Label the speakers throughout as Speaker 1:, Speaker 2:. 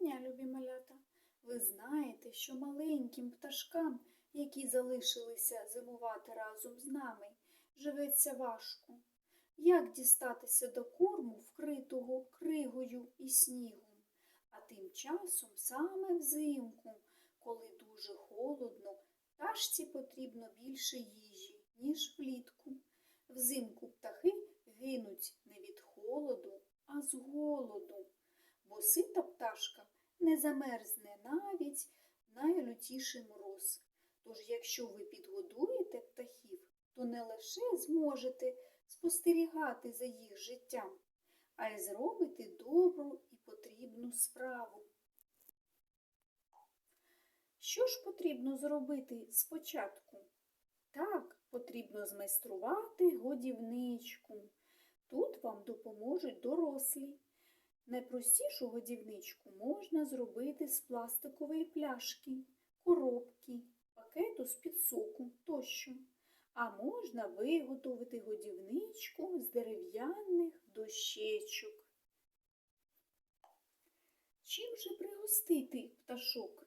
Speaker 1: дня, любі малята! Ви знаєте, що маленьким пташкам, які залишилися зимувати разом з нами, живеться важко. Як дістатися до корму, вкритого кригою і снігом? А тим часом саме взимку, коли дуже холодно, пташці потрібно більше їжі, ніж влітку. Взимку птахи гинуть не від холоду, а з голоду бо сита пташка не замерзне навіть найлютіший мороз. Тож, якщо ви підгодуєте птахів, то не лише зможете спостерігати за їх життям, а й зробите добру і потрібну справу. Що ж потрібно зробити спочатку? Так, потрібно змайструвати годівничку. Тут вам допоможуть дорослі. Найпростішу годівничку можна зробити з пластикової пляшки, коробки, пакету з-під соку тощо. А можна виготовити годівничку з дерев'яних дощечок. Чим же пригостити пташок?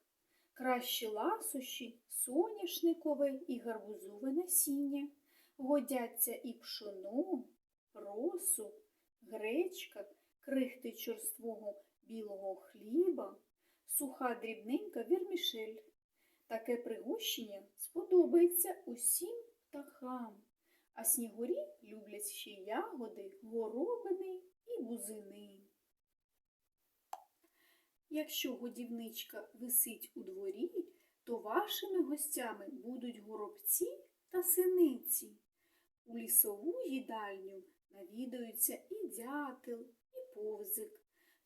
Speaker 1: Краще ласощі, соняшникове і гарбузове насіння. Годяться і пшоно, росу, гречка крихти черствого білого хліба, суха дрібненька вірмішель. Таке пригощення сподобається усім птахам, а снігурі люблять ще ягоди, горобини і бузини. Якщо годівничка висить у дворі, то вашими гостями будуть горобці та синиці. У лісову їдальню навідаються і дятел, повзик.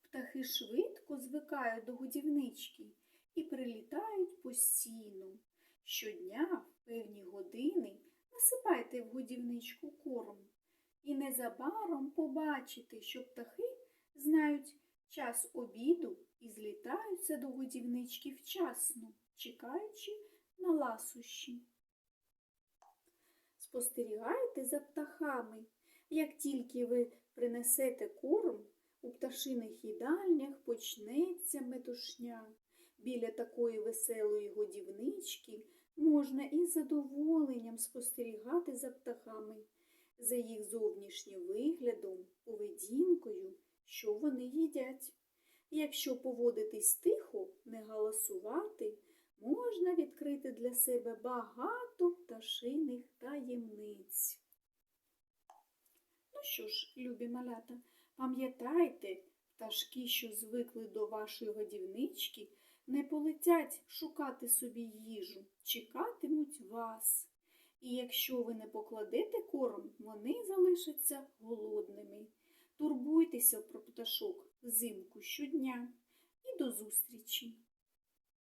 Speaker 1: Птахи швидко звикають до годівнички і прилітають постійно. Щодня в певні години насипайте в годівничку корм. І незабаром побачите, що птахи знають час обіду і злітаються до годівнички вчасно, чекаючи на ласощі. Спостерігайте за птахами. Як тільки ви принесете корм, у пташиних їдальнях почнеться метушня. Біля такої веселої годівнички можна із задоволенням спостерігати за птахами, за їх зовнішнім виглядом, поведінкою, що вони їдять. Якщо поводитись тихо, не галасувати, можна відкрити для себе багато пташиних таємниць. Ну що ж, любі малята, пам'ятайте, пташки, що звикли до вашої годівнички, не полетять шукати собі їжу, чекатимуть вас. І якщо ви не покладете корм, вони залишаться голодними. Турбуйтеся про пташок взимку щодня і до зустрічі!